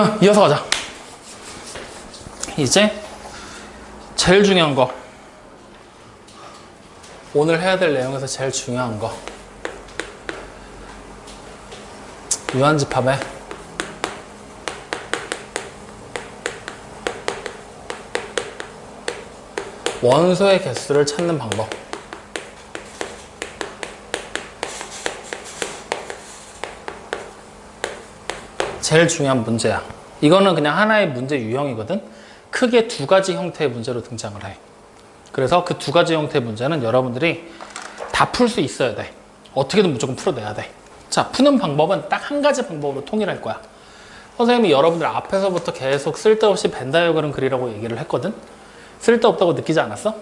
그러면 이어서 가자. 이제 제일 중요한 거. 오늘 해야 될 내용에서 제일 중요한 거. 유한집합에 원소의 개수를 찾는 방법. 제일 중요한 문제야. 이거는 그냥 하나의 문제 유형이거든. 크게 두 가지 형태의 문제로 등장을 해. 그래서 그 두 가지 형태의 문제는 여러분들이 다 풀 수 있어야 돼. 어떻게든 무조건 풀어내야 돼. 자, 푸는 방법은 딱 한 가지 방법으로 통일할 거야. 선생님이 여러분들 앞에서부터 계속 쓸데없이 벤다이어그램 그리라고 얘기를 했거든. 쓸데없다고 느끼지 않았어?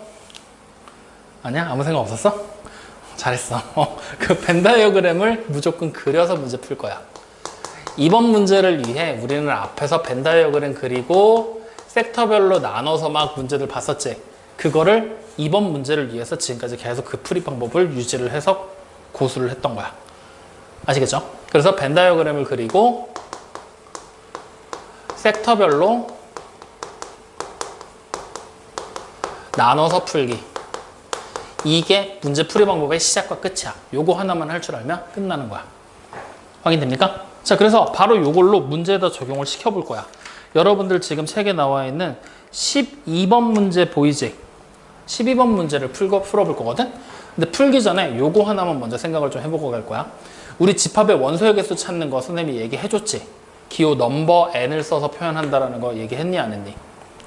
아니야? 아무 생각 없었어? 잘했어. 어, 그 벤다이어그램을 무조건 그려서 문제 풀 거야. 이번 문제를 위해 우리는 앞에서 벤 다이어그램 그리고 섹터별로 나눠서 막 문제들 봤었지. 그거를 이번 문제를 위해서 지금까지 계속 그 풀이 방법을 유지를 해서 고수를 했던 거야. 아시겠죠? 그래서 벤 다이어그램을 그리고 섹터별로 나눠서 풀기. 이게 문제 풀이 방법의 시작과 끝이야. 요거 하나만 할 줄 알면 끝나는 거야. 확인됩니까? 자, 그래서 바로 요걸로 문제에다 적용을 시켜볼 거야. 여러분들 지금 책에 나와 있는 12번 문제 보이지? 12번 문제를 풀고, 풀어볼 거거든? 근데 풀기 전에 요거 하나만 먼저 생각을 좀 해보고 갈 거야. 우리 집합의 원소의 개수 찾는 거 선생님이 얘기해줬지? 기호 넘버 n을 써서 표현한다라는 거 얘기했니 안 했니?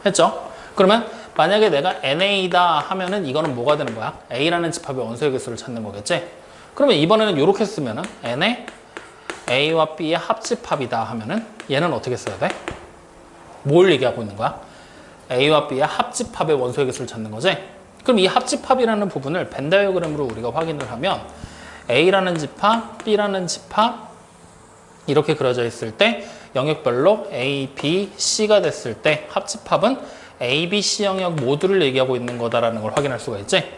했죠? 그러면 만약에 내가 NA다 하면은 이거는 뭐가 되는 거야? A라는 집합의 원소의 개수를 찾는 거겠지? 그러면 이번에는 이렇게 쓰면은 N의 A와 B의 합집합이다 하면은 얘는 어떻게 써야 돼? 뭘 얘기하고 있는 거야? A와 B의 합집합의 원소의 개수를 찾는 거지? 그럼 이 합집합이라는 부분을 벤다이어그램으로 우리가 확인을 하면 A라는 집합, B라는 집합 이렇게 그려져 있을 때 영역별로 A, B, C가 됐을 때 합집합은 A, B, C 영역 모두를 얘기하고 있는 거다라는 걸 확인할 수가 있지?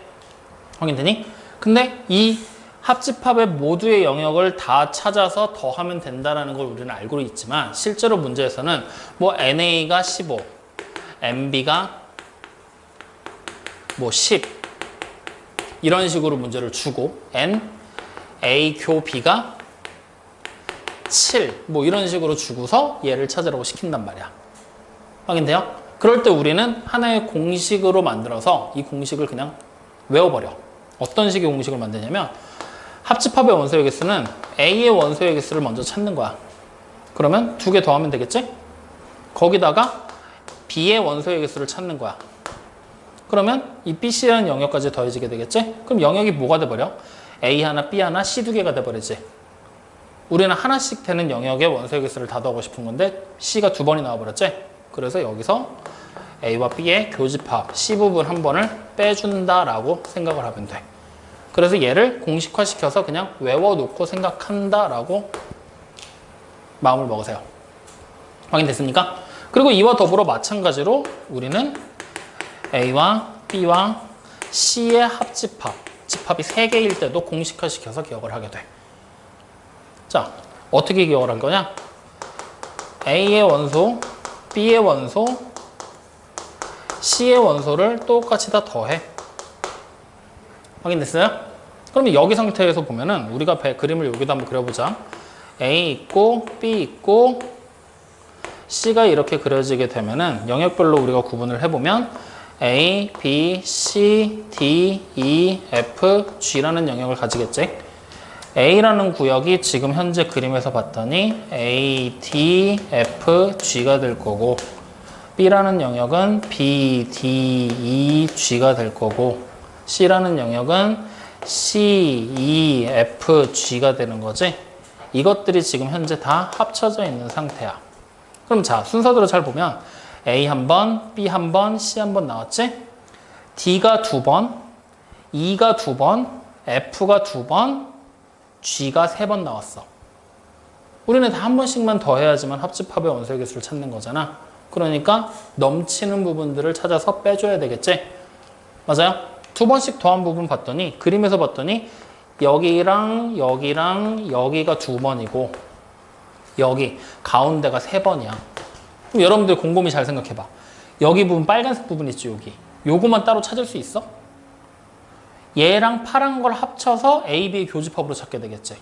확인되니? 근데 이 합집합의 모두의 영역을 다 찾아서 더하면 된다는 걸 우리는 알고 있지만 실제로 문제에서는 뭐 NA가 15, MB가 뭐 10 이런 식으로 문제를 주고 N, A 교 B가 7 뭐 이런 식으로 주고서 얘를 찾으라고 시킨단 말이야. 확인돼요? 그럴 때 우리는 하나의 공식으로 만들어서 이 공식을 그냥 외워버려. 어떤 식의 공식을 만드냐면 합집합의 원소의 개수는 A의 원소의 개수를 먼저 찾는 거야. 그러면 두 개 더하면 되겠지? 거기다가 B의 원소의 개수를 찾는 거야. 그러면 이 BC라는 영역까지 더해지게 되겠지? 그럼 영역이 뭐가 돼버려? A 하나, B 하나, C 두 개가 돼버리지. 우리는 하나씩 되는 영역의 원소의 개수를 다 더하고 싶은 건데 C가 두 번이 나와버렸지? 그래서 여기서 A와 B의 교집합 C 부분 한 번을 빼준다라고 생각을 하면 돼. 그래서 얘를 공식화시켜서 그냥 외워놓고 생각한다라고 마음을 먹으세요. 확인됐습니까? 그리고 이와 더불어 마찬가지로 우리는 A와 B와 C의 합집합, 집합이 3개일 때도 공식화시켜서 기억을 하게 돼. 자, 어떻게 기억을 할 거냐? A의 원소, B의 원소, C의 원소를 똑같이 다 더해. 확인됐어요? 그러면 여기 상태에서 보면은 우리가 배, 그림을 여기다 한번 그려보자. A 있고 B 있고 C가 이렇게 그려지게 되면은 영역별로 우리가 구분을 해보면 A, B, C, D, E, F, G라는 영역을 가지겠지. A라는 구역이 지금 현재 그림에서 봤더니 A, D, F, G가 될 거고 B라는 영역은 B, D, E, G가 될 거고 C라는 영역은 C, E, F, G가 되는 거지. 이것들이 지금 현재 다 합쳐져 있는 상태야. 그럼 자, 순서대로 잘 보면 A 한 번, B 한 번, C 한 번 나왔지? D가 두 번, E가 두 번, F가 두 번, G가 세 번 나왔어. 우리는 다 한 번씩만 더 해야지만 합집합의 원소의 개수를 찾는 거잖아. 그러니까 넘치는 부분들을 찾아서 빼줘야 되겠지? 맞아요? 두 번씩 더한 부분 봤더니 그림에서 봤더니 여기랑 여기랑 여기가 두 번이고 여기 가운데가 세 번이야. 그럼 여러분들 곰곰이 잘 생각해봐. 여기 부분 빨간색 부분 있지 여기. 요거만 따로 찾을 수 있어? 얘랑 파란 걸 합쳐서 A, B의 교집합으로 찾게 되겠지.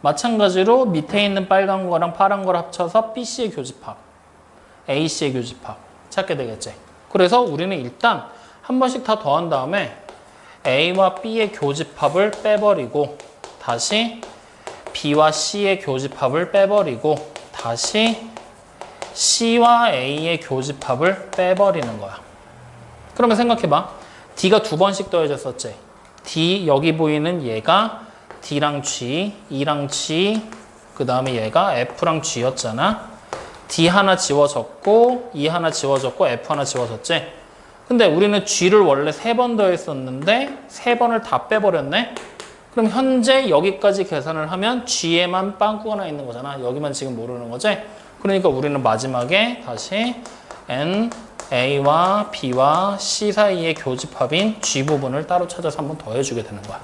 마찬가지로 밑에 있는 빨간 거랑 파란 걸 합쳐서 B, C의 교집합, A, C의 교집합 찾게 되겠지. 그래서 우리는 일단 한 번씩 다 더한 다음에 A와 B의 교집합을 빼버리고 다시 B와 C의 교집합을 빼버리고 다시 C와 A의 교집합을 빼버리는 거야. 그러면 생각해봐. D가 두 번씩 더해졌었지. D 여기 보이는 얘가 D랑 G, E랑 G, 그 다음에 얘가 F랑 G였잖아. D 하나 지워졌고 E 하나 지워졌고 F 하나 지워졌지. 근데 우리는 G를 원래 세 번 더했었는데 세 번을 다 빼버렸네. 그럼 현재 여기까지 계산을 하면 G에만 빵꾸가 나 있는 거잖아. 여기만 지금 모르는 거지. 그러니까 우리는 마지막에 다시 N, A와 B와 C 사이의 교집합인 G 부분을 따로 찾아서 한번 더해주게 되는 거야.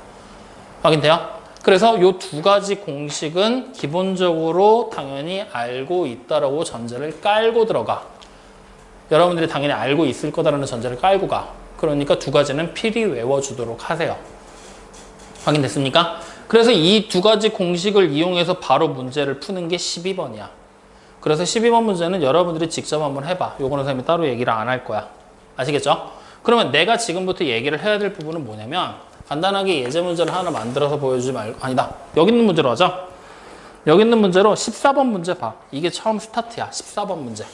확인돼요? 그래서 이 두 가지 공식은 기본적으로 당연히 알고 있다라고 전제를 깔고 들어가. 여러분들이 당연히 알고 있을 거다라는 전제를 깔고 가. 그러니까 두 가지는 필히 외워주도록 하세요. 확인됐습니까? 그래서 이 두 가지 공식을 이용해서 바로 문제를 푸는 게 12번이야. 그래서 12번 문제는 여러분들이 직접 한번 해봐. 요거는 선생님이 따로 얘기를 안 할 거야. 아시겠죠? 그러면 내가 지금부터 얘기를 해야 될 부분은 뭐냐면 간단하게 예제 문제를 하나 만들어서 보여주지 말고 아니다. 여기 있는 문제로 하자. 여기 있는 문제로 14번 문제 봐. 이게 처음 스타트야. 14번 문제.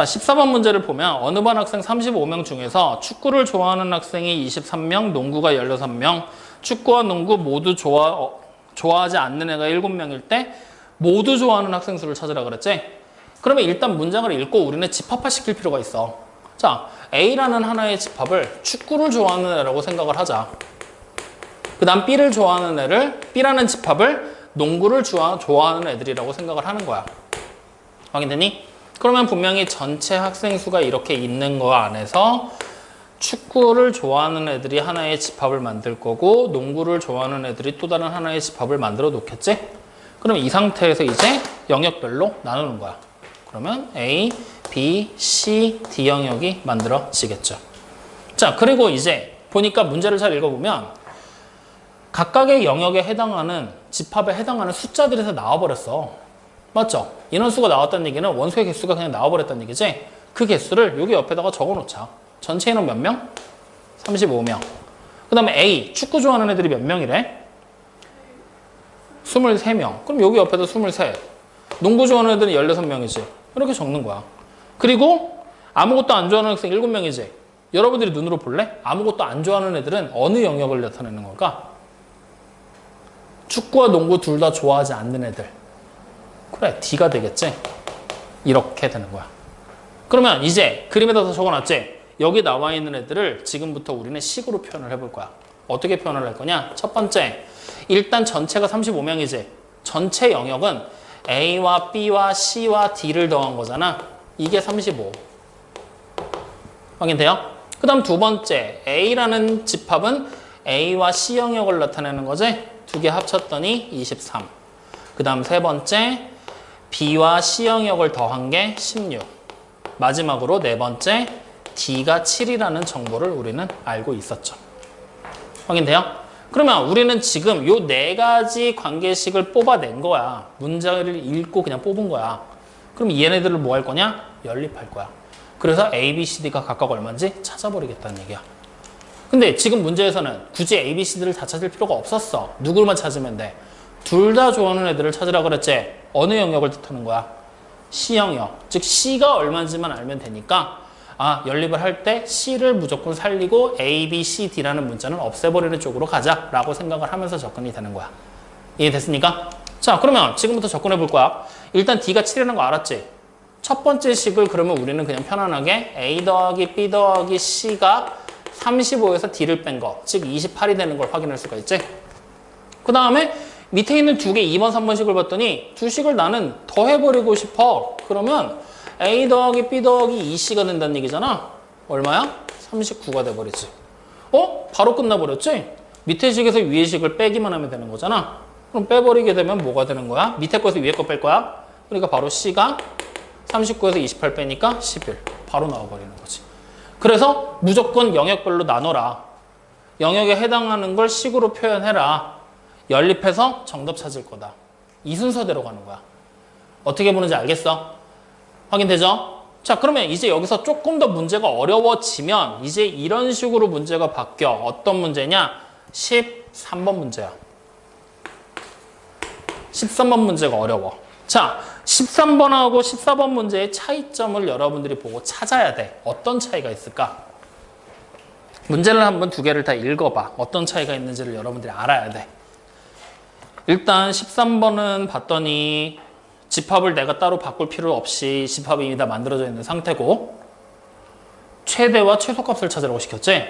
자, 14번 문제를 보면 어느 반 학생 35명 중에서 축구를 좋아하는 학생이 23명, 농구가 16명, 축구와 농구 모두 좋아, 어, 좋아하지 않는 애가 7명일 때 모두 좋아하는 학생 수를 찾으라 그랬지? 그러면 일단 문장을 읽고 우리는 집합화 시킬 필요가 있어. 자, A라는 하나의 집합을 축구를 좋아하는 애라고 생각을 하자. 그 다음 B를 좋아하는 애를, B라는 집합을 농구를 좋아, 좋아하는 애들이라고 생각을 하는 거야. 확인되니? 그러면 분명히 전체 학생 수가 이렇게 있는 거 안에서 축구를 좋아하는 애들이 하나의 집합을 만들 거고 농구를 좋아하는 애들이 또 다른 하나의 집합을 만들어 놓겠지? 그러면 이 상태에서 이제 영역별로 나누는 거야. 그러면 A, B, C, D 영역이 만들어지겠죠. 자, 그리고 이제 보니까 문제를 잘 읽어보면 각각의 영역에 해당하는 집합에 해당하는 숫자들이 다 나와버렸어. 맞죠? 인원수가 나왔다는 얘기는 원소의 개수가 그냥 나와버렸다는 얘기지? 그 개수를 여기 옆에다가 적어놓자. 전체 인원 몇 명? 35명. 그 다음에 A, 축구 좋아하는 애들이 몇 명이래? 23명. 그럼 여기 옆에다 23. 농구 좋아하는 애들은 16명이지. 이렇게 적는 거야. 그리고 아무것도 안 좋아하는 학생 7명이지. 여러분들이 눈으로 볼래? 아무것도 안 좋아하는 애들은 어느 영역을 나타내는 걸까? 축구와 농구 둘 다 좋아하지 않는 애들. 그래, D가 되겠지? 이렇게 되는 거야. 그러면 이제 그림에다 다 적어놨지? 여기 나와 있는 애들을 지금부터 우리는 식으로 표현을 해볼 거야. 어떻게 표현을 할 거냐? 첫 번째, 일단 전체가 35명이지. 전체 영역은 A와 B와 C와 D를 더한 거잖아. 이게 35. 확인돼요? 그 다음 두 번째, A라는 집합은 A와 C 영역을 나타내는 거지? 두 개 합쳤더니 23. 그 다음 세 번째, B와 C 영역을 더한 게 16. 마지막으로 네 번째, D가 7이라는 정보를 우리는 알고 있었죠. 확인돼요? 그러면 우리는 지금 요 네 가지 관계식을 뽑아낸 거야. 문장을 읽고 그냥 뽑은 거야. 그럼 얘네들을 뭐 할 거냐? 연립할 거야. 그래서 A, B, C, D가 각각 얼마인지 찾아버리겠다는 얘기야. 근데 지금 문제에서는 굳이 A, B, C, D를 다 찾을 필요가 없었어. 누구만 찾으면 돼. 둘 다 좋아하는 애들을 찾으라 그랬지. 어느 영역을 뜻하는 거야? C 영역. 즉 C가 얼마인지만 알면 되니까 아, 연립을 할 때 C를 무조건 살리고 A, B, C, D라는 문자는 없애버리는 쪽으로 가자라고 생각을 하면서 접근이 되는 거야. 이해됐습니까? 자, 그러면 지금부터 접근해 볼 거야. 일단 D가 7이라는 거 알았지? 첫 번째 식을 그러면 우리는 그냥 편안하게 A 더하기 B 더하기 C가 35에서 D를 뺀 거, 즉 28이 되는 걸 확인할 수가 있지? 그 다음에 밑에 있는 두 개 2번, 3번 식을 봤더니 두 식을 나는 더해버리고 싶어. 그러면 A 더하기 B 더하기 2C가 된다는 얘기잖아. 얼마야? 39가 돼버리지. 어? 바로 끝나버렸지? 밑에 식에서 위에 식을 빼기만 하면 되는 거잖아. 그럼 빼버리게 되면 뭐가 되는 거야? 밑에 거에서 위에 거 뺄 거야? 그러니까 바로 C가 39에서 28 빼니까 11. 바로 나와버리는 거지. 그래서 무조건 영역별로 나눠라. 영역에 해당하는 걸 식으로 표현해라. 연립해서 정답 찾을 거다. 이 순서대로 가는 거야. 어떻게 보는지 알겠어? 확인되죠? 자, 그러면 이제 여기서 조금 더 문제가 어려워지면 이제 이런 식으로 문제가 바뀌어. 어떤 문제냐? 13번 문제야. 13번 문제가 어려워. 자, 13번하고 14번 문제의 차이점을 여러분들이 보고 찾아야 돼. 어떤 차이가 있을까? 문제를 한번 두 개를 다 읽어봐. 어떤 차이가 있는지를 여러분들이 알아야 돼. 일단 13번은 봤더니 집합을 내가 따로 바꿀 필요 없이 집합이 이미 다 만들어져 있는 상태고 최대와 최소값을 찾으라고 시켰지?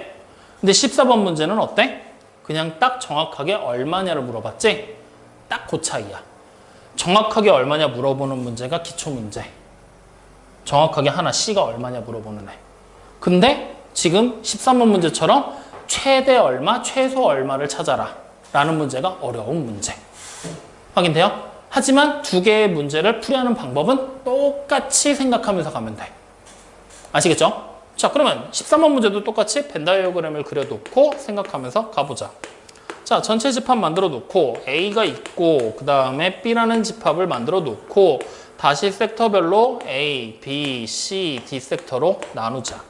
근데 14번 문제는 어때? 그냥 딱 정확하게 얼마냐를 물어봤지? 딱 그 차이야. 정확하게 얼마냐 물어보는 문제가 기초 문제. 정확하게 하나 C가 얼마냐 물어보는 애. 근데 지금 13번 문제처럼 최대 얼마, 최소 얼마를 찾아라. 라는 문제가 어려운 문제. 확인돼요? 하지만 두 개의 문제를 풀이하는 방법은 똑같이 생각하면서 가면 돼. 아시겠죠? 자, 그러면 13번 문제도 똑같이 벤다이어그램을 그려놓고 생각하면서 가보자. 자, 전체 집합 만들어 놓고 A가 있고 그 다음에 B라는 집합을 만들어 놓고 다시 섹터별로 A, B, C, D 섹터로 나누자.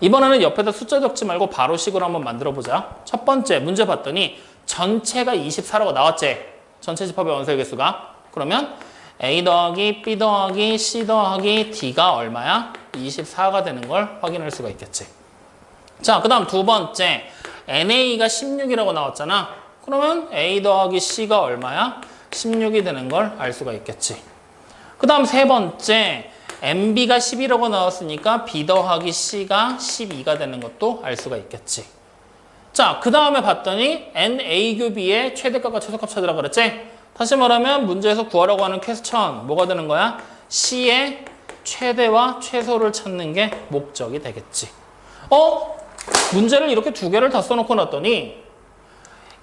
이번에는 옆에다 숫자 적지 말고 바로 식으로 한번 만들어 보자. 첫 번째 문제 봤더니 전체가 24라고 나왔지. 전체 집합의 원소의 개수가. 그러면 A 더하기 B 더하기 C 더하기 D가 얼마야? 24가 되는 걸 확인할 수가 있겠지. 자, 그 다음 두 번째. NA가 16이라고 나왔잖아. 그러면 A 더하기 C가 얼마야? 16이 되는 걸 알 수가 있겠지. 그 다음 세 번째. MB가 10이라고 나왔으니까 B 더하기 C가 12가 되는 것도 알 수가 있겠지. 자, 그 다음에 봤더니 NA 규비의 최대값과 최소값 찾으라 그랬지? 다시 말하면 문제에서 구하라고 하는 퀘스천 뭐가 되는 거야? C의 최대와 최소를 찾는 게 목적이 되겠지. 어? 문제를 이렇게 두 개를 다 써놓고 놨더니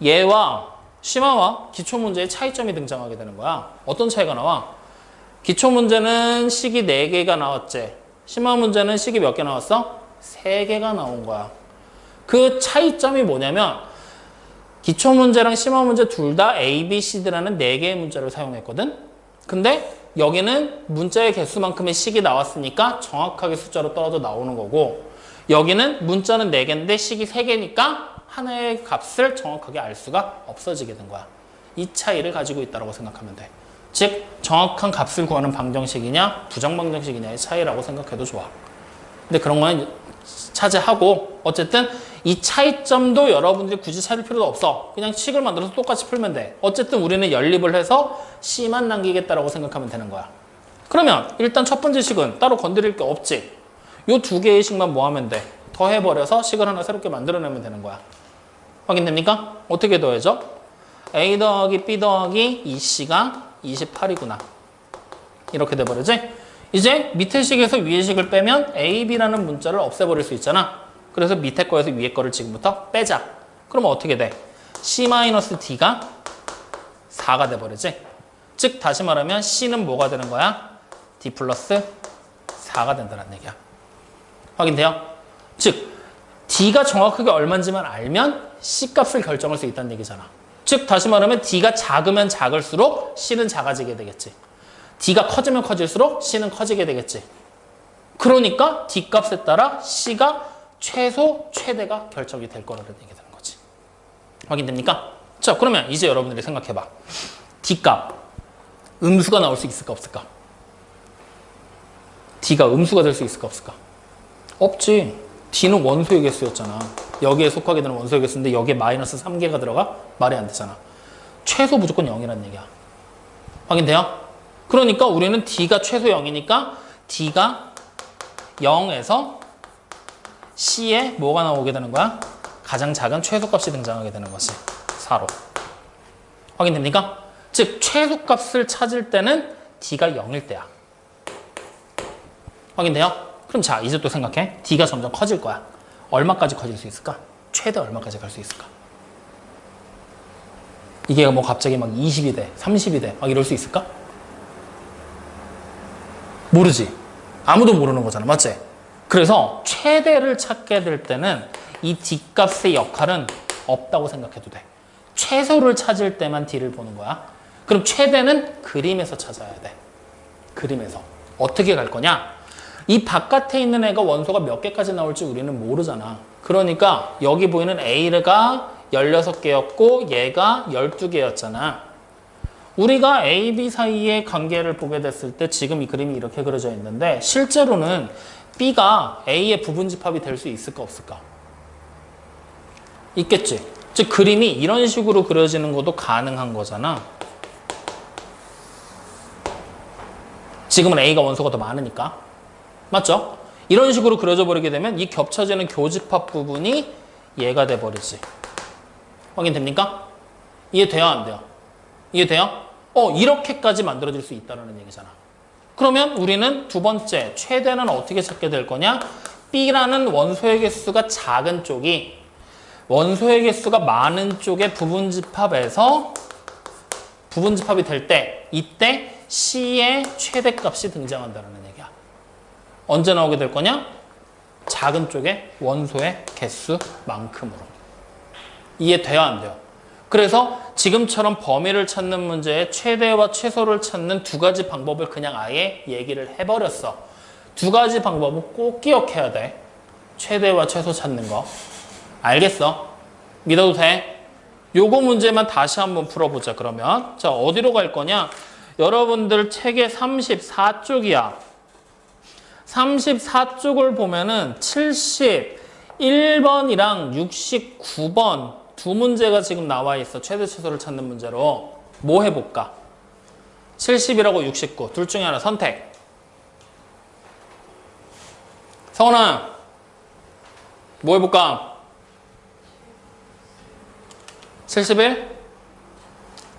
얘와 심화와 기초 문제의 차이점이 등장하게 되는 거야. 어떤 차이가 나와? 기초 문제는 식이 4개가 나왔지. 심화 문제는 식이 몇 개 나왔어? 3개가 나온 거야. 그 차이점이 뭐냐면 기초 문제랑 심화 문제 둘 다 A, B, C라는 4개의 문자를 사용했거든. 근데 여기는 문자의 개수만큼의 식이 나왔으니까 정확하게 숫자로 떨어져 나오는 거고 여기는 문자는 4개인데 식이 3개니까 하나의 값을 정확하게 알 수가 없어지게 된 거야. 이 차이를 가지고 있다고 생각하면 돼. 즉 정확한 값을 구하는 방정식이냐 부정 방정식이냐의 차이라고 생각해도 좋아. 근데 그런 거는 차지하고 어쨌든 이 차이점도 여러분들이 굳이 찾을 필요도 없어. 그냥 식을 만들어서 똑같이 풀면 돼. 어쨌든 우리는 연립을 해서 C만 남기겠다라고 생각하면 되는 거야. 그러면 일단 첫 번째 식은 따로 건드릴 게 없지. 요 두 개의 식만 뭐 하면 돼? 더해버려서 식을 하나 새롭게 만들어내면 되는 거야. 확인됩니까? 어떻게 더해져? A 더하기 B 더하기 2C가 28이구나. 이렇게 돼버리지? 이제 밑에 식에서 위에 식을 빼면 A, B라는 문자를 없애버릴 수 있잖아. 그래서 밑에 거에서 위에 거를 지금부터 빼자. 그러면 어떻게 돼? C-D가 4가 돼버리지? 즉 다시 말하면 C는 뭐가 되는 거야? D 플러스 4가 된다는 얘기야. 확인돼요? 즉 D가 정확하게 얼마인지만 알면 C 값을 결정할 수 있다는 얘기잖아. 즉 다시 말하면 D가 작으면 작을수록 C는 작아지게 되겠지. D가 커지면 커질수록 C는 커지게 되겠지. 그러니까 D 값에 따라 C가 최소, 최대가 결정이 될 거라는 얘기 되는 거지. 확인됩니까? 자, 그러면 이제 여러분들이 생각해봐. D 값, 음수가 나올 수 있을까, 없을까? D가 음수가 될 수 있을까, 없을까? 없지. D는 원소의 개수였잖아. 여기에 속하게 되는 원소의 개수인데 여기에 마이너스 3개가 들어가? 말이 안 되잖아. 최소 무조건 0이라는 얘기야. 확인돼요? 그러니까 우리는 D가 최소 0이니까 D가 0에서 C에 뭐가 나오게 되는 거야? 가장 작은 최소값이 등장하게 되는 것이 4로. 확인됩니까? 즉 최소값을 찾을 때는 D가 0일 때야. 확인돼요? 그럼 자 이제 또 생각해. D가 점점 커질 거야. 얼마까지 커질 수 있을까? 최대 얼마까지 갈 수 있을까? 이게 뭐 갑자기 막 20이 돼, 30이 돼, 막 이럴 수 있을까? 모르지. 아무도 모르는 거잖아. 맞지? 그래서 최대를 찾게 될 때는 이 D값의 역할은 없다고 생각해도 돼. 최소를 찾을 때만 D를 보는 거야. 그럼 최대는 그림에서 찾아야 돼. 그림에서. 어떻게 갈 거냐? 이 바깥에 있는 애가 원소가 몇 개까지 나올지 우리는 모르잖아. 그러니까 여기 보이는 A가 16개였고 얘가 12개였잖아. 우리가 A, B 사이의 관계를 보게 됐을 때 지금 이 그림이 이렇게 그려져 있는데 실제로는 B가 A의 부분 집합이 될 수 있을까 없을까? 있겠지. 즉 그림이 이런 식으로 그려지는 것도 가능한 거잖아. 지금은 A가 원소가 더 많으니까. 맞죠? 이런 식으로 그려져 버리게 되면 이 겹쳐지는 교집합 부분이 얘가 돼 버리지. 확인됩니까? 이해돼요, 안 돼요? 이해돼요? 어, 이렇게까지 만들어질 수 있다는 얘기잖아. 그러면 우리는 두 번째, 최대는 어떻게 찾게 될 거냐? B라는 원소의 개수가 작은 쪽이 원소의 개수가 많은 쪽의 부분집합에서 부분집합이 될 때, 이때 C의 최대값이 등장한다는 얘기야. 언제 나오게 될 거냐? 작은 쪽의 원소의 개수만큼으로. 이해돼야 안 돼요? 그래서 지금처럼 범위를 찾는 문제에 최대와 최소를 찾는 두 가지 방법을 그냥 아예 얘기를 해버렸어. 두 가지 방법은 꼭 기억해야 돼. 최대와 최소 찾는 거. 알겠어? 믿어도 돼? 요거 문제만 다시 한번 풀어보자, 그러면. 자, 어디로 갈 거냐? 여러분들 책의 34쪽이야. 34쪽을 보면은 71번이랑 69번 두 문제가 지금 나와 있어. 최대 최소를 찾는 문제로. 뭐 해볼까? 70이라고 69. 둘 중에 하나 선택. 성원아, 뭐 해볼까? 71?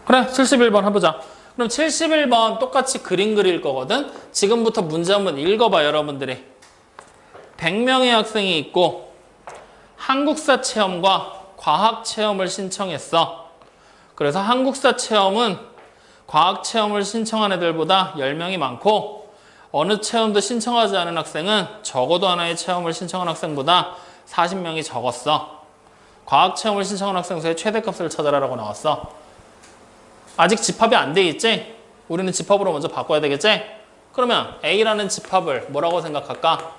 그래, 71번 해보자. 그럼 71번 똑같이 그림 그릴 거거든? 지금부터 문제 한번 읽어봐, 여러분들이. 100명의 학생이 있고, 한국사 체험과 과학 체험을 신청했어. 그래서 한국사 체험은 과학 체험을 신청한 애들보다 10명이 많고, 어느 체험도 신청하지 않은 학생은 적어도 하나의 체험을 신청한 학생보다 40명이 적었어. 과학 체험을 신청한 학생 수의 최대값을 찾아라라고 나왔어. 아직 집합이 안 돼 있지? 우리는 집합으로 먼저 바꿔야 되겠지? 그러면 A라는 집합을 뭐라고 생각할까?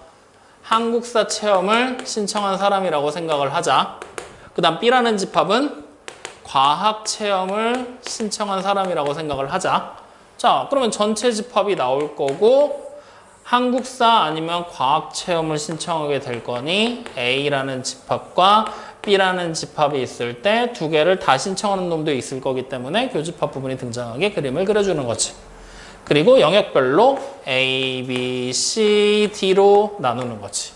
한국사 체험을 신청한 사람이라고 생각을 하자. 그 다음 B라는 집합은 과학 체험을 신청한 사람이라고 생각을 하자. 자, 그러면 전체 집합이 나올 거고 한국사 아니면 과학 체험을 신청하게 될 거니 A라는 집합과 B라는 집합이 있을 때 두 개를 다 신청하는 놈도 있을 거기 때문에 교집합 부분이 등장하게 그림을 그려주는 거지. 그리고 영역별로 A, B, C, D로 나누는 거지.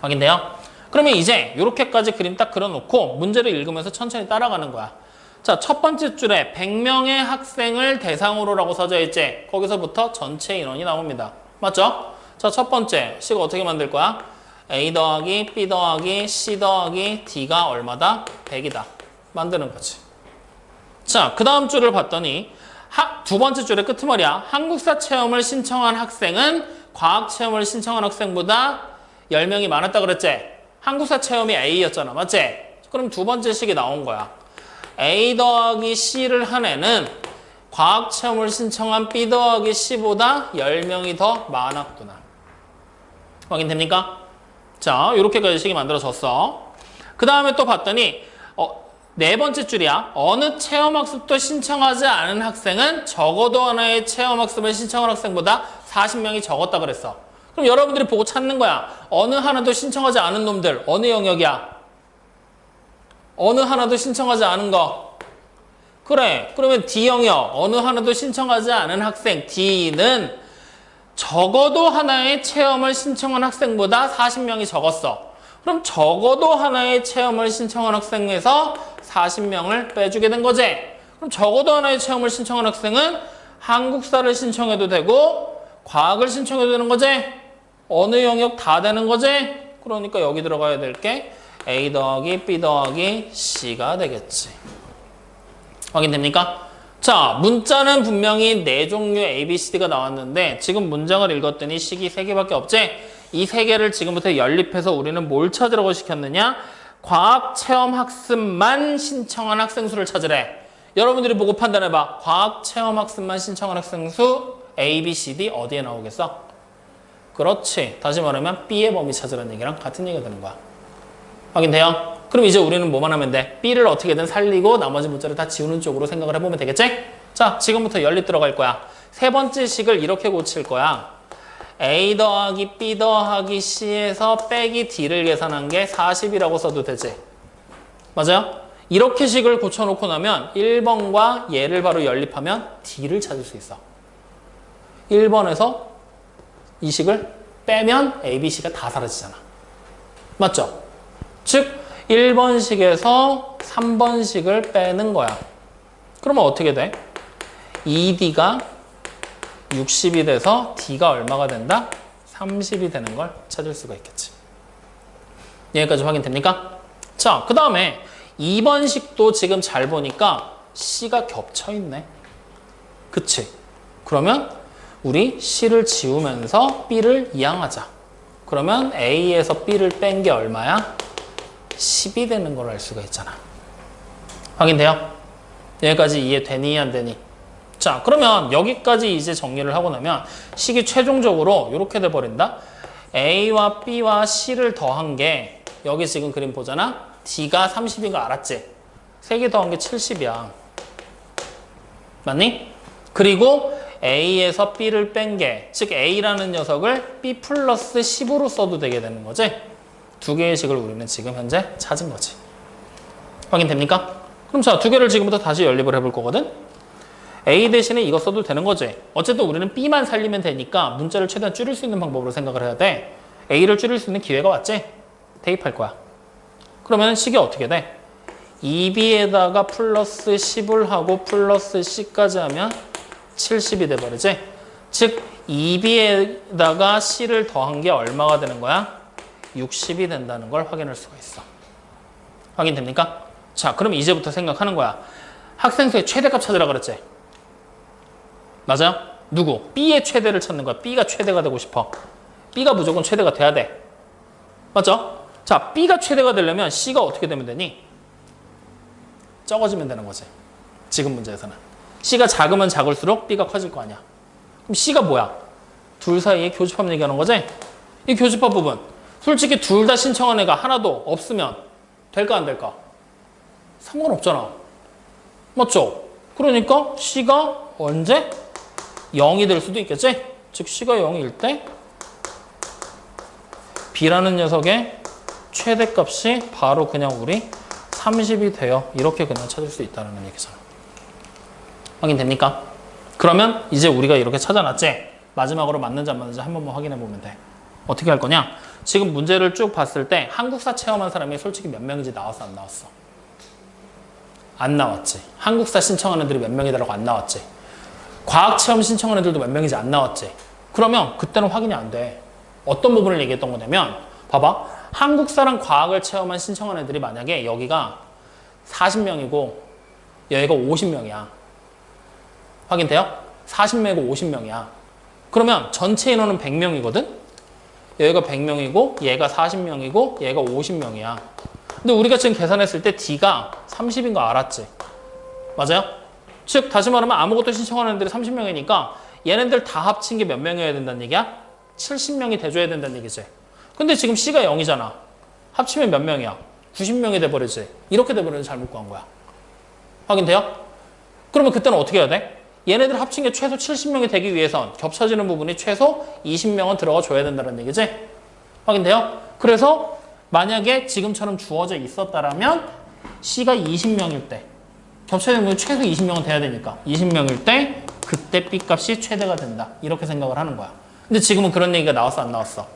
확인돼요? 그러면 이제 이렇게까지 그림 딱 그려놓고 문제를 읽으면서 천천히 따라가는 거야. 자, 첫 번째 줄에 100명의 학생을 대상으로 라고 써져 있지? 거기서부터 전체 인원이 나옵니다. 맞죠? 자, 첫 번째 C가 어떻게 만들 거야? A 더하기 B 더하기 C 더하기 D가 얼마다? 100이다. 만드는 거지. 자, 그 다음 줄을 봤더니 하, 두 번째 줄의 끄트머리야. 한국사 체험을 신청한 학생은 과학 체험을 신청한 학생보다 10명이 많았다 그랬지? 한국사 체험이 A였잖아. 맞지? 그럼 두 번째 식이 나온 거야. A 더하기 C를 한 애는 과학 체험을 신청한 B 더하기 C보다 10명이 더 많았구나. 확인됩니까? 자, 이렇게까지 식이 만들어졌어. 그 다음에 또 봤더니 어, 네 번째 줄이야. 어느 체험학습도 신청하지 않은 학생은 적어도 하나의 체험학습을 신청한 학생보다 40명이 적었다 그랬어. 그럼 여러분들이 보고 찾는 거야. 어느 하나도 신청하지 않은 놈들 어느 영역이야? 어느 하나도 신청하지 않은 거. 그래. 그러면 D 영역 어느 하나도 신청하지 않은 학생 D는 적어도 하나의 체험을 신청한 학생보다 40명이 적었어. 그럼 적어도 하나의 체험을 신청한 학생에서 40명을 빼주게 된 거지. 그럼 적어도 하나의 체험을 신청한 학생은 한국사를 신청해도 되고 과학을 신청해도 되는 거지. 어느 영역 다 되는 거지. 그러니까 여기 들어가야 될 게 A 더하기 B 더하기 C가 되겠지. 확인됩니까? 자, 문자는 분명히 네 종류 A, B, C, D가 나왔는데 지금 문장을 읽었더니 식이 세 개밖에 없지? 이 세 개를 지금부터 연립해서 우리는 뭘 찾으라고 시켰느냐? 과학 체험 학습만 신청한 학생 수를 찾으래. 여러분들이 보고 판단해봐. 과학 체험 학습만 신청한 학생 수 A, B, C, D 어디에 나오겠어? 그렇지. 다시 말하면 B의 범위 찾으라는 얘기랑 같은 얘기가 되는 거야. 확인돼요? 그럼 이제 우리는 뭐만 하면 돼? B를 어떻게든 살리고 나머지 문자를 다 지우는 쪽으로 생각을 해보면 되겠지? 자, 지금부터 연립 들어갈 거야. 세 번째 식을 이렇게 고칠 거야. A 더하기 B 더하기 C에서 빼기 D를 계산한 게 40이라고 써도 되지? 맞아요? 이렇게 식을 고쳐놓고 나면 1번과 얘를 바로 연립하면 D를 찾을 수 있어. 1번에서 이 식을 빼면 A, B, C가 다 사라지잖아. 맞죠? 즉 1번식에서 3번식을 빼는 거야. 그러면 어떻게 돼? 2D가 60이 돼서 D가 얼마가 된다? 30이 되는 걸 찾을 수가 있겠지. 여기까지 확인됩니까? 자, 그 다음에 2번식도 지금 잘 보니까 C가 겹쳐 있네. 그치? 그러면 우리 C를 지우면서 B를 이항하자. 그러면 A에서 B를 뺀 게 얼마야? 10이 되는 걸 알 수가 있잖아. 확인돼요? 여기까지 이해되니 안 되니? 자, 그러면 여기까지 이제 정리를 하고 나면 식이 최종적으로 이렇게 돼버린다. A와 B와 C를 더한 게 여기 지금 그림 보잖아. D가 30인 거 알았지? 3개 더한 게 70이야. 맞니? 그리고 A에서 B를 뺀 게, 즉 A라는 녀석을 B 플러스 10으로 써도 되게 되는 거지. 두 개의 식을 우리는 지금 현재 찾은 거지. 확인됩니까? 그럼 자, 두 개를 지금부터 다시 연립을 해볼 거거든? A 대신에 이거 써도 되는 거지. 어쨌든 우리는 B만 살리면 되니까 문자를 최대한 줄일 수 있는 방법으로 생각을 해야 돼. A를 줄일 수 있는 기회가 왔지? 대입할 거야. 그러면 식이 어떻게 돼? 2B에다가 플러스 10을 하고 플러스 C까지 하면 70이 돼버리지? 즉 2B에다가 C를 더한 게 얼마가 되는 거야? 60이 된다는 걸 확인할 수가 있어. 확인됩니까? 자, 그럼 이제부터 생각하는 거야. 학생 수의 최대값 찾으라 그랬지? 맞아요? 누구? B의 최대를 찾는 거야. B가 최대가 되고 싶어. B가 무조건 최대가 돼야 돼. 맞죠? 자, B가 최대가 되려면 C가 어떻게 되면 되니? 적어지면 되는 거지. 지금 문제에서는. C가 작으면 작을수록 B가 커질 거 아니야. 그럼 C가 뭐야? 둘 사이의 교집합 얘기하는 거지? 이 교집합 부분. 솔직히 둘 다 신청한 애가 하나도 없으면 될까 안 될까? 상관없잖아. 맞죠? 그러니까 C가 언제? 0이 될 수도 있겠지? 즉 C가 0일 때 B라는 녀석의 최대값이 바로 그냥 우리 30이 돼요. 이렇게 그냥 찾을 수 있다는 얘기잖아. 확인됩니까? 그러면 이제 우리가 이렇게 찾아놨지? 마지막으로 맞는지 안 맞는지 한 번만 확인해 보면 돼. 어떻게 할 거냐? 지금 문제를 쭉 봤을 때 한국사 체험한 사람이 솔직히 몇 명인지 나왔어 안 나왔어? 안 나왔지. 한국사 신청한 애들이 몇 명이다라고 안 나왔지. 과학 체험 신청한 애들도 몇 명인지 안 나왔지. 그러면 그때는 확인이 안 돼. 어떤 부분을 얘기했던 거냐면 봐봐. 한국사랑 과학을 체험한 신청한 애들이 만약에 여기가 40명이고 여기가 50명이야. 확인돼요? 40명이고 50명이야. 그러면 전체 인원은 100명이거든? 여기가 100명이고 얘가 40명이고 얘가 50명이야. 근데 우리가 지금 계산했을 때 D가 30인 거 알았지? 맞아요? 즉 다시 말하면 아무것도 신청하는 애들이 30명이니까 얘네들 다 합친 게 몇 명이어야 된다는 얘기야? 70명이 돼줘야 된다는 얘기지. 근데 지금 C가 0이잖아. 합치면 몇 명이야? 90명이 돼버리지. 이렇게 돼버리는 잘못 구한 거야. 확인돼요? 그러면 그때는 어떻게 해야 돼? 얘네들 합친 게 최소 70명이 되기 위해선 겹쳐지는 부분이 최소 20명은 들어가 줘야 된다는 얘기지? 확인돼요? 그래서 만약에 지금처럼 주어져 있었다라면 C가 20명일 때 겹쳐지는 부분이 최소 20명은 돼야 되니까 20명일 때 그때 B 값이 최대가 된다. 이렇게 생각을 하는 거야. 근데 지금은 그런 얘기가 나왔어 안 나왔어?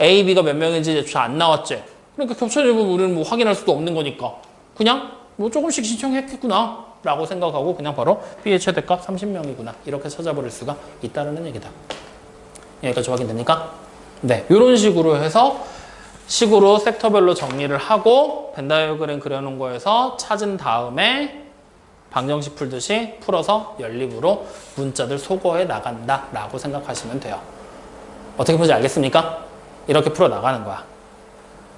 A, B가 몇 명인지 잘 안 나왔지? 그러니까 겹쳐지는 부분 우리는 뭐 확인할 수도 없는 거니까 그냥 뭐 조금씩 신청했겠구나 라고 생각하고 그냥 바로 B의 최대값 30명이구나 이렇게 찾아버릴 수가 있다는 얘기다. 여기까지 확인됩니까? 네, 이런 식으로 해서 식으로 섹터별로 정리를 하고 벤다이어그램 그려놓은 거에서 찾은 다음에 방정식 풀듯이 풀어서 연립으로 문자들 소거해 나간다 라고 생각하시면 돼요. 어떻게 보지 알겠습니까? 이렇게 풀어 나가는 거야.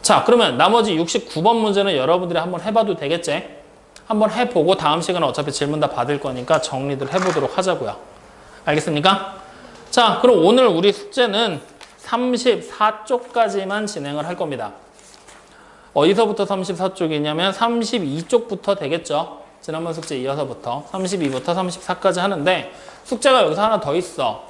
자, 그러면 나머지 69번 문제는 여러분들이 한번 해봐도 되겠지? 한번 해보고 다음 시간에 어차피 질문 다 받을 거니까 정리들 해보도록 하자고요. 알겠습니까? 자, 그럼 오늘 우리 숙제는 34쪽까지만 진행을 할 겁니다. 어디서부터 34쪽이냐면 32쪽부터 되겠죠. 지난번 숙제 이어서부터 32부터 34까지 하는데 숙제가 여기서 하나 더 있어.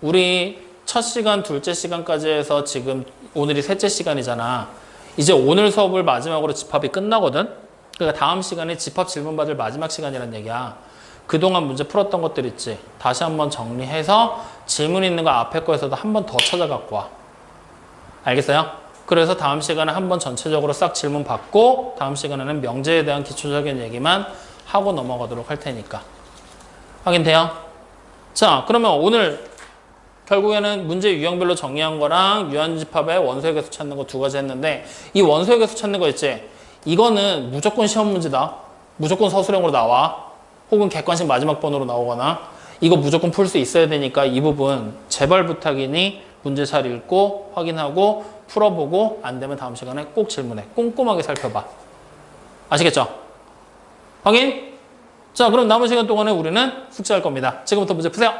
우리 첫 시간, 둘째 시간까지 해서 지금 오늘이 셋째 시간이잖아. 이제 오늘 수업을 마지막으로 집합이 끝나거든. 그러니까 다음 시간에 집합 질문 받을 마지막 시간이란 얘기야. 그동안 문제 풀었던 것들 있지. 다시 한번 정리해서 질문 있는 거 앞에 거에서도 한 번 더 찾아갖고 와. 알겠어요? 그래서 다음 시간에 한번 전체적으로 싹 질문 받고 다음 시간에는 명제에 대한 기초적인 얘기만 하고 넘어가도록 할 테니까. 확인돼요? 자, 그러면 오늘 결국에는 문제 유형별로 정리한 거랑 유한집합의 원소의 개수 찾는 거 두 가지 했는데 이 원소의 개수 찾는 거 있지? 이거는 무조건 시험 문제다. 무조건 서술형으로 나와. 혹은 객관식 마지막 번호로 나오거나 이거 무조건 풀 수 있어야 되니까 이 부분 제발 부탁이니 문제 잘 읽고 확인하고 풀어보고 안 되면 다음 시간에 꼭 질문해. 꼼꼼하게 살펴봐. 아시겠죠? 확인? 자, 그럼 남은 시간 동안에 우리는 숙제할 겁니다. 지금부터 문제 푸세요.